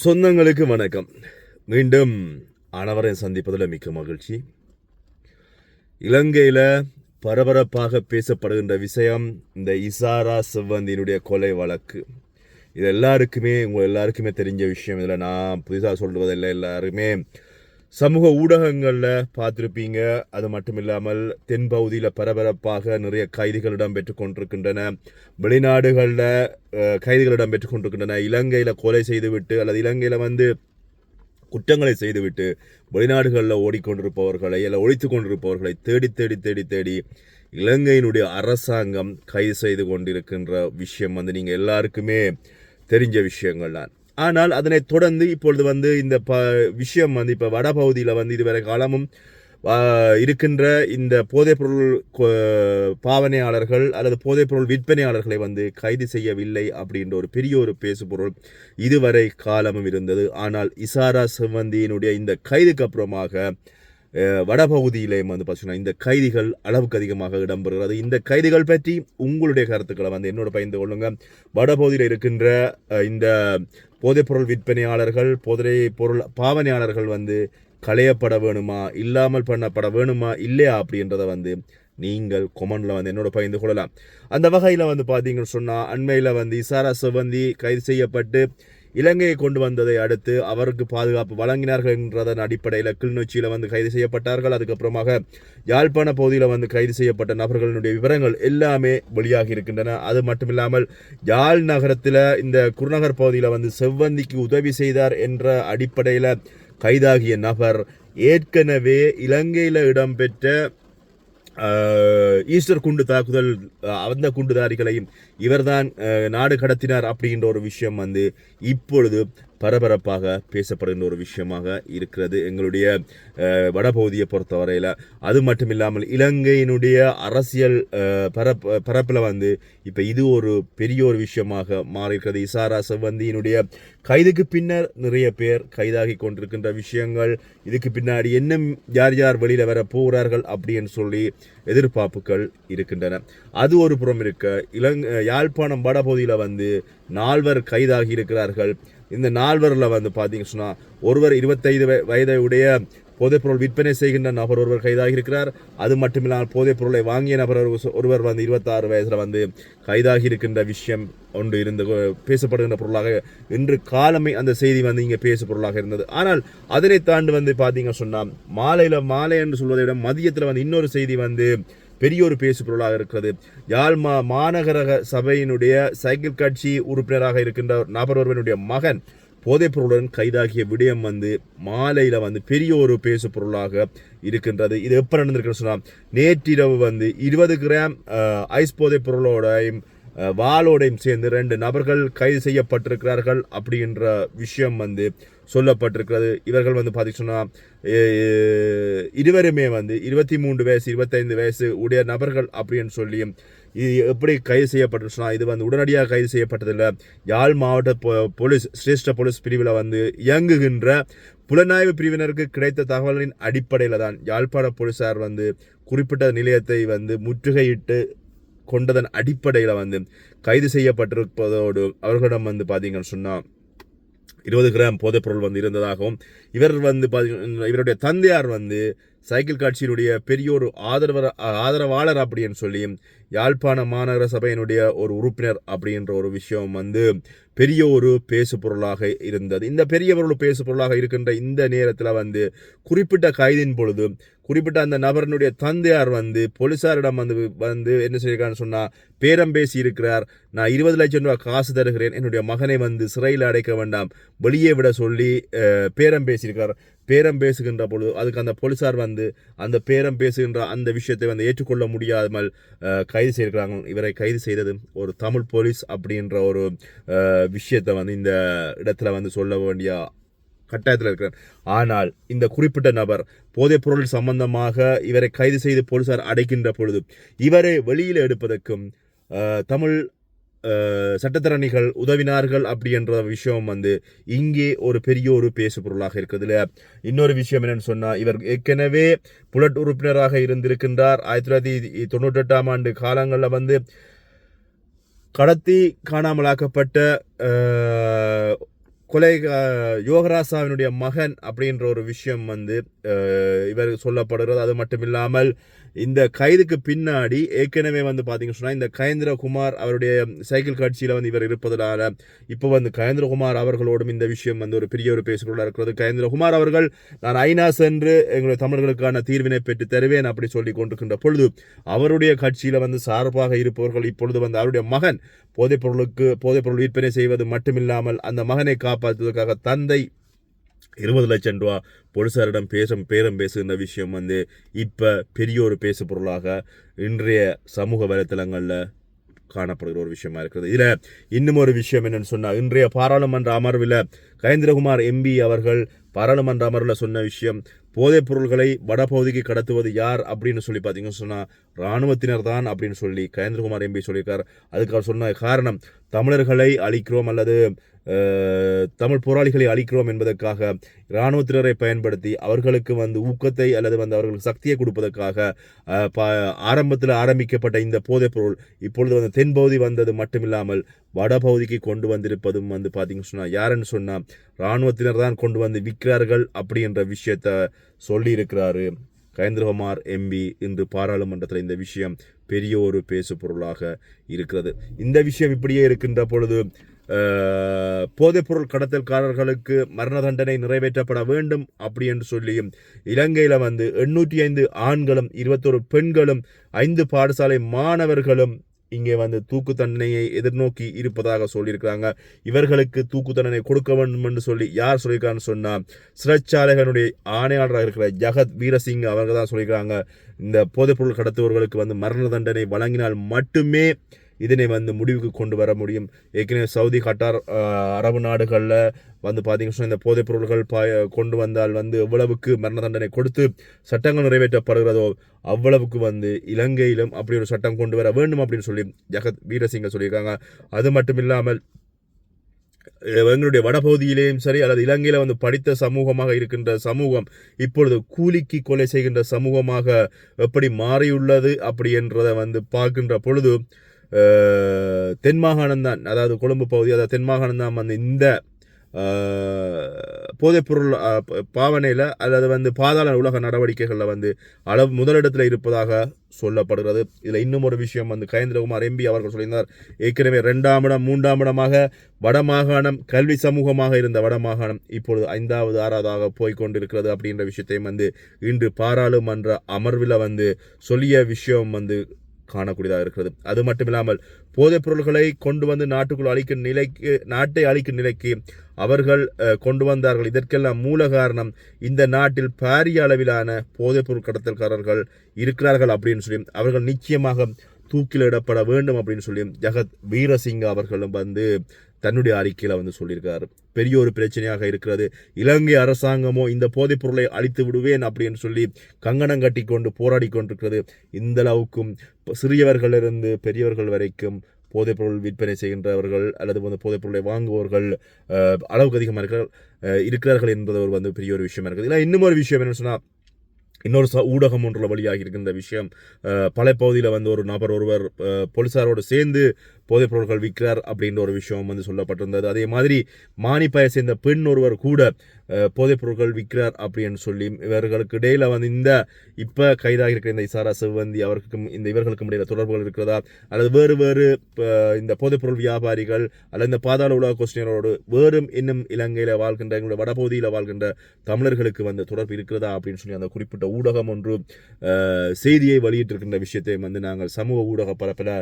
சொந்தங்களுக்கு வணக்கம். மீண்டும் அனைவரை சந்திப்பதில் மிக்க மகிழ்ச்சி. இலங்கையில் பரபரப்பாக பேசப்படுகின்ற விஷயம் இந்த இசாரா செவ்வந்தியினுடைய கொலை வழக்கு. இது எல்லாருக்குமே உங்கள் எல்லாருக்குமே தெரிஞ்ச விஷயம். இதில் நான் புதுசாக சொல்வதில்லை எல்லாருமே சமூக ஊடகங்களில் பார்த்துருப்பீங்க. அது மட்டும் இல்லாமல் தென்பகுதியில் பரபரப்பாக நிறைய கைதிகள் இடம்பெற்று கொண்டிருக்கின்றன. வெளிநாடுகளில் கைதிகள் இடம்பெற்று கொண்டிருக்கின்றன. இலங்கையில் கொலை செய்துவிட்டு அல்லது இலங்கையில் வந்து குற்றங்களை செய்துவிட்டு வெளிநாடுகளில் ஓடிக்கொண்டிருப்பவர்களை அல்ல ஒழித்து கொண்டிருப்பவர்களை தேடி தேடி தேடி தேடி இலங்கையினுடைய அரசாங்கம் கைது செய்து கொண்டிருக்கின்ற விஷயம் வந்து நீங்கள் எல்லாருக்குமே தெரிஞ்ச விஷயங்கள் தான் ஆனால் அதனை தொடர்ந்து இப்பொழுது வந்து இந்த ப விஷயம் வந்து இப்போ வடபகுதியில் வந்து இதுவரை காலமும் இருக்கின்ற இந்த போதைப்பொருள் பாவனையாளர்கள் அல்லது போதைப்பொருள் விற்பனையாளர்களை வந்து கைது செய்யவில்லை அப்படின்ற ஒரு பெரிய ஒரு பேசுபொருள் இதுவரை காலமும் இருந்தது. ஆனால் இசாரா சிவந்தியினுடைய இந்த கைதுக்கு அப்புறமாக வடபகுதியிலே வந்து பார்த்தீங்கன்னா இந்த கைதிகள் அளவுக்கு அதிகமாக இடம்பெறுகிறது. இந்த கைதிகள் பற்றி உங்களுடைய கருத்துக்களை வந்து என்னோட பகிர்ந்து கொள்ளுங்க. வடபகுதியில் இருக்கின்ற இந்த போதைப்பொருள் விற்பனையாளர்கள் போதை பொருள் பாவனையாளர்கள் வந்து களையப்பட வேணுமா இல்லாமல் பண்ணப்பட வேணுமா இல்லையா அப்படின்றத வந்து நீங்கள் கொமனில் வந்து என்னோட பகிர்ந்து கொள்ளலாம். அந்த வகையில் வந்து பார்த்தீங்கன்னு சொன்னால் அண்மையில் வந்து இசாரா சிவந்தி கைது செய்யப்பட்டு இலங்கையை கொண்டு வந்ததை அடுத்து அவருக்கு பாதுகாப்பு வழங்கினார்கள் என்றதன் அடிப்படையில் கிளிநொச்சியில் வந்து கைது செய்யப்பட்டார்கள். அதுக்கப்புறமாக யாழ்ப்பாண பகுதியில் வந்து கைது செய்யப்பட்ட நபர்களுடைய விவரங்கள் எல்லாமே வெளியாகி இருக்கின்றன. அது மட்டுமில்லாமல் யாழ் நகரத்தில் இந்த குருநகர் பகுதியில் வந்து செவ்வந்திக்கு உதவி செய்தார் என்ற அடிப்படையில் கைதாகிய நபர் ஏற்கனவே இலங்கையில் இடம்பெற்ற ஈஸ்டர் குண்டு தாக்குதல் அந்த குண்டுதாரிகளையும் இவர்தான் நாடு கடத்தினார் அப்படின்ற ஒரு விஷயம் வந்து இப்பொழுது பரபரப்பாக பேசப்படுகின்ற ஒரு விஷயமாக இருக்கிறது எங்களுடைய வடபகுதியை பொறுத்தவரையில். அது மட்டும் இல்லாமல் இலங்கையினுடைய அரசியல் பரப்பு பரப்பில் வந்து இப்போ இது ஒரு பெரிய ஒரு விஷயமாக மாறியிருக்கிறது. இசாரா செவ்வந்தியினுடைய கைதுக்கு பின்னர் நிறைய பேர் கைதாகி கொண்டிருக்கின்ற விஷயங்கள் இதுக்கு பின்னாடி என்ன யார் யார் வெளியில் வர போகிறார்கள் அப்படின்னு சொல்லி எதிர்பார்ப்புகள் இருக்கின்றன. அது ஒரு புறம் இருக்க இலங் யாழ்ப்பாணம் வடபகுதியில் வந்து நால்வர் கைதாகி இருக்கிறார்கள். இந்த நால்வரில் வந்து பார்த்தீங்க சொன்னால் ஒருவர் இருபத்தைந்து வய- வயதை உடைய போதைப்பொருள் விற்பனை செய்கின்ற நபர் ஒருவர் கைதாகி இருக்கிறார் அது மட்டுமில்லாமல் போதைப் பொருளை வாங்கிய நபர் ஒருவர் வந்து இருபத்தாறு வயதில் வந்து கைதாகி இருக்கின்ற விஷயம் ஒன்று இருந்து பேசப்படுகின்ற பொருளாக இன்று காலமே அந்த செய்தி வந்து இங்கே பேசு பொருளாக இருந்தது. ஆனால் அதனை தாண்டி வந்து பார்த்தீங்க சொன்னால் மாலையில் மாலை என்று சொல்வதை விட மதியத்தில் வந்து இன்னொரு செய்தி வந்து பெரிய ஒரு பேசு பொருளாக இருக்கிறது. யாழ் மா மாநகர சபையினுடைய சைக்கிள் கட்சி உறுப்பினராக இருக்கின்ற நபர் ஒருவனுடைய மகன் போதைப் பொருளுடன் கைதாகிய விடயம் வந்து மாலையில் வந்து பெரிய ஒரு பேசு பொருளாக இருக்கின்றது. இது எப்போ நடந்திருக்குன்னு சொன்னால் நேற்றிரவு வந்து இருபது கிராம் ஐஸ் போதைப் பொருளோடையும் வாளோடையும் சேர்ந்து ரெண்டு நபர்கள் கைது செய்யப்பட்டிருக்கிறார்கள் அப்படின்ற விஷயம் வந்து சொல்லப்பட்டிருக்கிறது. இவர்கள் வந்து பார்த்தீங்கன்னா இருவருமே வந்து இருபத்தி மூன்று வயசு இருபத்தைந்து வயசு உடைய நபர்கள் அப்படின்னு சொல்லியும் இது எப்படி கைது செய்யப்பட்டுச்சுன்னா இது வந்து உடனடியாக கைது செய்யப்பட்டதில்லை. யாழ் மாவட்ட பொ- போலீஸ் சிரேஷ்ட போலீஸ் பிரிவில் வந்து இயங்குகின்ற புலனாய்வு பிரிவினருக்கு கிடைத்த தகவலின் அடிப்படையில் தான் யாழ்ப்பாண போலீசார் வந்து குறிப்பிட்ட நிலையத்தை வந்து முற்றுகையிட்டு கொண்டதன் அடிப்படையில் வந்து கைது செய்யப்பட்டிருப்பதோடு அவர்களிடம் வந்து பார்த்தீங்கன்னு சொன்னால் இருபது கிராம் போதைப்பொருள் வந்து இருந்ததாகவும் இவர் வந்து பார்த்தீங்கன்னா இவருடைய தந்தையார் வந்து சைக்கிள் காட்சியினுடைய பெரிய ஒரு ஆதரவர் ஆதரவாளர் அப்படின்னு சொல்லி யாழ்ப்பாண மாநகர சபையினுடைய ஒரு உறுப்பினர் அப்படின்ற ஒரு விஷயம் வந்து பெரிய ஒரு பேசு பொருளாக இருந்தது. இந்த பெரிய ஒரு பேசு பொருளாக இருக்கின்ற இந்த நேரத்தில் வந்து குறிப்பிட்ட கைதின் பொழுது குறிப்பிட்ட அந்த நபரினுடைய தந்தையார் வந்து போலீசாரிடம் வந்து வந்து என்ன செய்யிருக்கான்னு சொன்னால் பேரம் பேசி இருக்கிறார் நான் இருபது லட்சம் ரூபாய் காசு தருகிறேன். என்னுடைய மகனை வந்து சிறையில் அடைக்க வேண்டாம். வெளியே விட சொல்லி பேரம் பேசியிருக்கிறார் பேரம் பேசுகின்ற பொழுது அதுக்கு அந்த போலீசார் வந்து அந்த பேரம் பேசுகின்ற அந்த விஷயத்தை வந்து ஏற்றுக்கொள்ள முடியாமல் கைது செய்திருக்கிறாங்க. இவரை கைது செய்தது ஒரு தமிழ் போலீஸ் அப்படின்ற ஒரு விஷயத்தை வந்து இந்த இடத்துல வந்து சொல்ல வேண்டிய கட்டாயத்தில் இருக்கிறார். ஆனால் இந்த குறிப்பிட்ட நபர் போதைப் பொருள் சம்பந்தமாக இவரை கைது செய்து போலீசார் அடைக்கின்ற பொழுது இவரை வெளியில் எடுப்பதற்கும் தமிழ் அஹ், சட்டத்தரணிகள் உதவினார்கள் அப்படி என்ற விஷயம் வந்து இங்கே ஒரு பெரிய ஒரு பேசு பொருளாக இருக்குது இல்லையா? இன்னொரு விஷயம் என்னன்னு சொன்னால் இவர் ஏற்கனவே புலட் உறுப்பினராக இருந்திருக்கின்றார். ஆயிரத்தி தொள்ளாயிரத்தி தொண்ணூற்றெட்டாம் ஆண்டு காலங்களில் வந்து கடத்தி காணாமலாக்கப்பட்ட கொலை யோகராசாவினுடைய மகன் அப்படின்ற ஒரு விஷயம் வந்து இவர் சொல்லப்படுகிறது. அது மட்டும் இல்லாமல் இந்த கைதுக்கு பின்னாடி ஏற்கனவே வந்து பார்த்தீங்கன்னு சொன்னால் இந்த கயேந்திரகுமார் அவருடைய சைக்கிள் காட்சியில் வந்து இவர் இருப்பதனால இப்போ வந்து கயேந்திரகுமார் அவர்களோடும் இந்த விஷயம் வந்து ஒரு பெரிய ஒரு பேசுகிறதா இருக்கிறது. கயேந்திரகுமார் அவர்கள் நான் ஐநா சென்று எங்களுடைய தமிழர்களுக்கான தீர்வினை பெற்று தருவேன் அப்படி சொல்லி கொண்டிருக்கின்ற பொழுது அவருடைய கட்சியில் வந்து சார்பாக இருப்பவர்கள் இப்பொழுது வந்து அவருடைய மகன் போதைப்பொருளுக்கு போதைப்பொருள் விற்பனை செய்வது மட்டுமில்லாமல் அந்த மகனை காப்பாற்றுவதற்காக தந்தை இருபது லட்சம் ரூபா போலீஸாரிடம் பேசும் பேரம் பேசுகின்ற விஷயம் வந்து இப்போ பெரிய ஒரு பேசு பொருளாக இன்றைய சமூக வலைத்தளங்களில் காணப்படுகிற ஒரு விஷயமா இருக்கிறது. இதில் இன்னும் ஒரு விஷயம் என்னென்னு சொன்னால் இன்றைய பாராளுமன்ற அமர்வில் கயந்திரகுமார் எம்பி அவர்கள் பாராளுமன்ற அமர்வில் சொன்ன விஷயம் போதைப் பொருள்களை வடபகுதிக்கு கடத்துவது யார் அப்படின்னு சொல்லி பார்த்தீங்கன்னு சொன்னால் இராணுவத்தினர் தான் அப்படின்னு சொல்லி கயந்திரகுமார் எம்பி சொல்லியிருக்கார். அதுக்கு அவர் சொன்ன காரணம் தமிழர்களை அழிக்கிறோம் அல்லது தமிழ் போராளிகளை அழிக்கிறோம் என்பதற்காக இராணுவத்தினரை பயன்படுத்தி அவர்களுக்கு வந்து ஊக்கத்தை அல்லது வந்து அவர்களுக்கு சக்தியை கொடுப்பதற்காக ப- ஆரம்பத்தில் ஆரம்பிக்கப்பட்ட இந்த போதைப் பொருள் இப்பொழுது வந்து தென்பகுதி வந்தது மட்டுமில்லாமல் வடபகுதிக்கு கொண்டு வந்திருப்பதும் வந்து பார்த்தீங்கன்னு சொன்னால் யாருன்னு சொன்னால் இராணுவத்தினர் தான் கொண்டு வந்து விற்கிறார்கள் அப்படின்ற விஷயத்தை சொல்லியிருக்கிறாரு. கயேந்திரகுமார் எம்பி இன்று பாராளுமன்றத்தில் இந்த விஷயம் பெரிய ஒரு பேசு பொருளாக இருக்கிறது. இந்த விஷயம் இப்படியே இருக்கின்ற பொழுது போதைப்பொருள் கடத்தல்காரர்களுக்கு மரண தண்டனை நிறைவேற்றப்பட வேண்டும் அப்படி என்று சொல்லியும் இலங்கையில் வந்து எண்ணூற்றி ஐந்து ஆண்களும் இருபத்தொரு பெண்களும் ஐந்து பாடசாலை மாணவர்களும் இங்கே வந்து தூக்கு தண்டனையை எதிர்நோக்கி இருப்பதாக சொல்லியிருக்கிறாங்க. இவர்களுக்கு தூக்கு தண்டனை கொடுக்க வேண்டும் என்று சொல்லி யார் சொல்லியிருக்கான்னு சொன்னால் சிறைச்சாலைகளுடைய ஆணையாளராக இருக்கிற ஜகத் வீரசிங் அவங்க தான் சொல்லியிருக்கிறாங்க. இந்த போதைப்பொருள் கடத்துவர்களுக்கு வந்து மரண தண்டனை வழங்கினால் மட்டுமே இதனை வந்து முடிவுக்கு கொண்டு வர முடியும். ஏற்கனவே சவுதி கட்டார் அரபு நாடுகளில் வந்து பார்த்தீங்கன்னா இந்த போதைப் பொருள்கள் பா கொண்டு வந்தால் வந்து எவ்வளவுக்கு மரண தண்டனை கொடுத்து சட்டங்கள் நிறைவேற்றப்படுகிறதோ அவ்வளவுக்கு வந்து இலங்கையிலும் அப்படி ஒரு சட்டம் கொண்டு வர வேண்டும் அப்படின்னு சொல்லி ஜெகத் வீரசிங்க சொல்லியிருக்காங்க. அது மட்டும் இல்லாமல் எங்களுடைய வடபகுதியிலேயும் சரி அல்லது இலங்கையில் வந்து படித்த சமூகமாக இருக்கின்ற சமூகம் இப்பொழுது கூலிக்கு கொலை செய்கின்ற சமூகமாக எப்படி மாறியுள்ளது அப்படி என்றதை வந்து பார்க்கின்ற பொழுது தென் மாகாணம் தான் அதாவது கொழும்பு பகுதி அதாவது தென் மாகாணம் தான் வந்து இந்த போதைப்பொருள் பாவனையில் அல்லது வந்து பாதாள உலக நடவடிக்கைகளில் வந்து அளவு முதலிடத்தில் இருப்பதாக சொல்லப்படுகிறது. இதில் இன்னும் ஒரு விஷயம் வந்து கயேந்திரகுமார் எம்பி அவர்கள் சொல்லியிருந்தார். ஏற்கனவே ரெண்டாம் இடம் மூன்றாம் இடமாக வடமாகாணம் கல்வி சமூகமாக இருந்த வடமாகாணம் இப்பொழுது ஐந்தாவது ஆறாவதாக போய்கொண்டிருக்கிறது அப்படின்ற விஷயத்தையும் வந்து இன்று பாராளுமன்ற அமர்வில் வந்து சொல்லிய விஷயம் வந்து காணக்கூடியதாக இருக்கிறது. அது மட்டும் இல்லாமல் போதைப் பொருள்களை கொண்டு வந்து நாட்டுக்குள் அழிக்கும் நிலைக்கு நாட்டை அழிக்கும் நிலைக்கு அவர்கள் கொண்டு வந்தார்கள். இதற்கெல்லாம் மூல காரணம் இந்த நாட்டில் பாரிய அளவிலான போதைப் பொருள் கடத்தல்காரர்கள் இருக்கிறார்கள் அப்படின்னு சொல்லி அவர்கள் நிச்சயமாக தூக்கிலிடப்பட வேண்டும் அப்படின்னு சொல்லி ஜெகத் வீரசிங்க அவர்களும் வந்து தன்னுடைய அறிக்கையில் வந்து சொல்லியிருக்காரு. பெரிய ஒரு பிரச்சனையாக இருக்கிறது. இலங்கை அரசாங்கமோ இந்த போதைப் பொருளை அழித்து விடுவேன் அப்படின்னு சொல்லி கங்கணம் கட்டி கொண்டு போராடி கொண்டிருக்கிறது. இந்த அளவுக்கும் சிறியவர்களிலிருந்து பெரியவர்கள் வரைக்கும் போதைப் பொருள் விற்பனை செய்கின்றவர்கள் அல்லது வந்து போதைப் பொருளை வாங்குபவர்கள் அளவுக்கு அதிகமாக இருக்கிற இருக்கிறார்கள் என்பது ஒரு வந்து பெரிய ஒரு விஷயமா இருக்குது. இல்லை இன்னும் ஒரு விஷயம் என்னன்னு சொன்னால் இன்னொரு ச ஊடகம் ஒன்றில் வழியாகி இருக்கின்ற விஷயம். பல பகுதியில் வந்து ஒரு நபர் ஒருவர் போலீஸாரோடு சேர்ந்து போதைப் பொருட்கள் விற்கிறார் அப்படின்ற ஒரு விஷயம் வந்து சொல்லப்பட்டிருந்தது. அதே மாதிரி மானிப்பாயை சேர்ந்த பெண் ஒருவர் கூட போதைப் பொருட்கள் விற்கிறார் அப்படின்னு சொல்லி இவர்களுக்கு இடையில வந்து இந்த இப்போ கைதாக இருக்கிற இந்த இசாரா செவ்வந்தி அவருக்கும் இந்த இவர்களுக்கும் இடையில் தொடர்புகள் இருக்கிறதா? அல்லது வேறு வேறு இப்போ இந்த போதைப் பொருள் வியாபாரிகள் அல்லது இந்த பாதாள உலக கொஸ்டினரோடு வேறும் இன்னும் இலங்கையில் வாழ்கின்ற எங்களுடைய வடபகுதியில் வாழ்கின்ற தமிழர்களுக்கு வந்து தொடர்பு இருக்கிறதா அப்படின்னு சொல்லி அந்த குறிப்பிட்ட ஊடகம் ஒன்று செய்தியை வெளியிட்டிருக்கின்ற விஷயத்தை வந்து நாங்கள் சமூக ஊடக பரப்பில்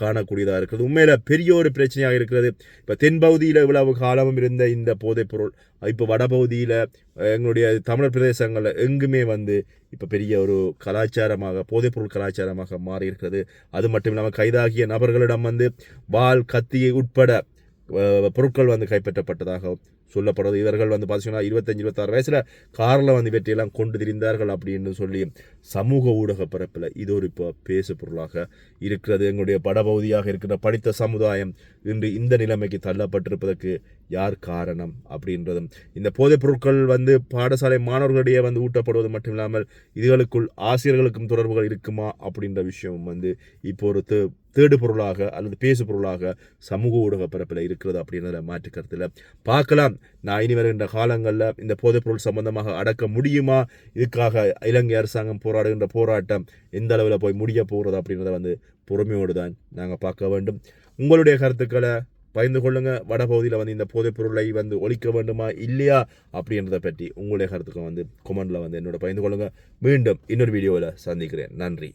காணக்கூடியதாக இருக்கிறது. உண்மையில பெரிய ஒரு பிரச்சனையாக இருக்கிறது. இப்போ தென்பகுதியில் இவ்வளவு காலமும் இருந்த இந்த போதைப்பொருள் இப்போ வடபகுதியில் எங்களுடைய தமிழர் பிரதேசங்களில் எங்குமே வந்து இப்போ பெரிய ஒரு கலாச்சாரமாக போதைப்பொருள் கலாச்சாரமாக மாறி இருக்கிறது அது மட்டும் இல்லாமல் கைதாகிய நபர்களிடம் வந்து வாள் கத்தியை உட்பட பொருட்கள் வந்து கைப்பற்றப்பட்டதாகவும் சொல்லப்படுறது. இவர்கள் வந்து பார்த்தீங்கன்னா இருபத்தஞ்சி இருபத்தாறு வயசில் காரில் வந்து இவற்றையெல்லாம் கொண்டு திரிந்தார்கள் அப்படின்னு சொல்லி சமூக ஊடக பரப்பில் இது ஒரு இப்போ பேசு பொருளாக இருக்கிறது. எங்களுடைய படபகுதியாக இருக்கிற படித்த சமுதாயம் இன்று இந்த நிலைமைக்கு தள்ளப்பட்டிருப்பதற்கு யார் காரணம் அப்படின்றதும் இந்த போதைப் பொருட்கள் வந்து பாடசாலை மாணவர்களிடையே வந்து ஊட்டப்படுவது மட்டும் இல்லாமல் இதுகளுக்குள் ஆசிரியர்களுக்கும் தொடர்புகள் இருக்குமா அப்படின்ற விஷயம் வந்து இப்போ ஒரு தே தேடு பொருளாக அல்லது பேசு பொருளாக சமூக ஊடக பரப்பில் இருக்கிறது அப்படின்றத மாற்று கருத்தில் பார்க்கலாம். நான் இனி வருகின்ற காலங்களில் இந்த போதைப்பொருள் சம்பந்தமாக அடக்க முடியுமா? இதுக்காக இலங்கை அரசாங்கம் போராடுகின்ற போராட்டம் எந்த அளவில் போய் முடிய போகிறது அப்படின்றத வந்து பொறுமையோடு தான் நாங்கள் பார்க்க வேண்டும். உங்களுடைய கருத்துக்களை பகிர்ந்து கொள்ளுங்க. வடபகுதியில் வந்து இந்த போதைப் பொருளை வந்து ஒழிக்க வேண்டுமா இல்லையா அப்படின்றத பற்றி உங்களுடைய கருத்துக்களை வந்து கொமெண்டில் வந்து என்னோட பகிர்ந்து கொள்ளுங்கள் மீண்டும் இன்னொரு வீடியோவில் சந்திக்கிறேன். நன்றி.